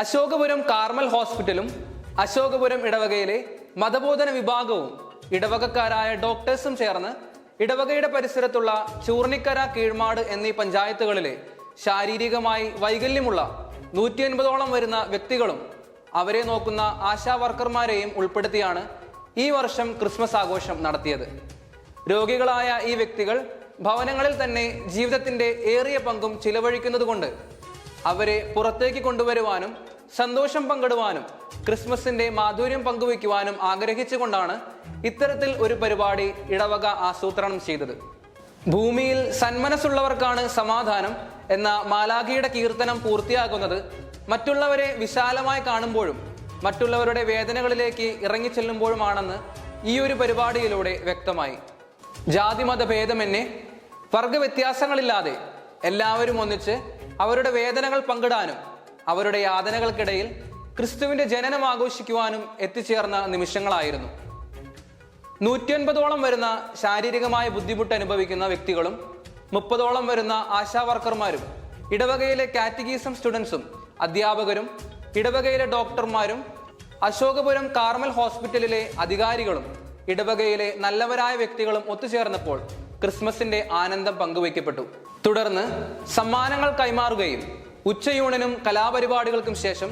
Ashokapuram Carmel ഹോസ്പിറ്റലും അശോകപുരം ഇടവകയിലെ മതബോധന വിഭാഗവും ഇടവകക്കാരായ ഡോക്ടേഴ്സും ചേർന്ന് ഇടവകയുടെ പരിസരത്തുള്ള ചൂർണിക്കര കീഴ്മാട് എന്നീ പഞ്ചായത്തുകളിലെ ശാരീരികമായി വൈകല്യമുള്ള നൂറ്റി അൻപതോളം വരുന്ന വ്യക്തികളും അവരെ നോക്കുന്ന ആശാ വർക്കർമാരെയും ഉൾപ്പെടുത്തിയാണ് ഈ വർഷം ക്രിസ്മസ് ആഘോഷം നടത്തിയത്. രോഗികളായ ഈ വ്യക്തികൾ ഭവനങ്ങളിൽ തന്നെ ജീവിതത്തിന്റെ ഏറിയ പങ്കും ചിലവഴിക്കുന്നതുകൊണ്ട് അവരെ പുറത്തേക്ക് കൊണ്ടുവരുവാനും സന്തോഷം പങ്കിടുവാനും ക്രിസ്മസിന്റെ മാധുര്യം പങ്കുവയ്ക്കുവാനും ആഗ്രഹിച്ചുകൊണ്ടാണ് ഇത്തരത്തിൽ ഒരു പരിപാടി ഇടവക ആസൂത്രണം ചെയ്തത്. ഭൂമിയിൽ സന്മനസ്സുള്ളവർക്കാണ് സമാധാനം എന്ന മാലാഖിയുടെ കീർത്തനം പൂർത്തിയാകുന്നത് മറ്റുള്ളവരെ വിശാലമായി കാണുമ്പോഴും മറ്റുള്ളവരുടെ വേദനകളിലേക്ക് ഇറങ്ങിച്ചെല്ലുമ്പോഴുമാണെന്ന് ഈ ഒരു പരിപാടിയിലൂടെ വ്യക്തമായി. ജാതിമത ഭേദമെന്നെ വർഗവ്യത്യാസങ്ങളില്ലാതെ എല്ലാവരും ഒന്നിച്ച് അവരുടെ വേദനകൾ പങ്കിടാനും അവരുടെ യാതനകൾക്കിടയിൽ ക്രിസ്തുവിന്റെ ജനനം ആഘോഷിക്കുവാനും എത്തിച്ചേർന്ന നിമിഷങ്ങളായിരുന്നു. നൂറ്റിയൻപതോളം വരുന്ന ശാരീരികമായ ബുദ്ധിമുട്ട് അനുഭവിക്കുന്ന വ്യക്തികളും മുപ്പതോളം വരുന്ന ആശാവർക്കർമാരും ഇടവകയിലെ കാറ്റഗീസം സ്റ്റുഡൻസും അധ്യാപകരും ഇടവകയിലെ ഡോക്ടർമാരും അശോകപുരം കാർമൽ ഹോസ്പിറ്റലിലെ അധികാരികളും ഇടവകയിലെ നല്ലവരായ വ്യക്തികളും ഒത്തുചേർന്നപ്പോൾ ക്രിസ്മസിന്റെ ആനന്ദം പങ്കുവയ്ക്കപ്പെട്ടു. തുടർന്ന് സമ്മാനങ്ങൾ കൈമാറുകയും ഉച്ചയൂണിനും കലാപരിപാടികൾക്കും ശേഷം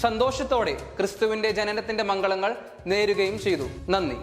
സന്തോഷത്തോടെ ക്രിസ്തുവിന്റെ ജനനത്തിന്റെ മംഗളങ്ങൾ നേരുകയും ചെയ്തു. നന്ദി.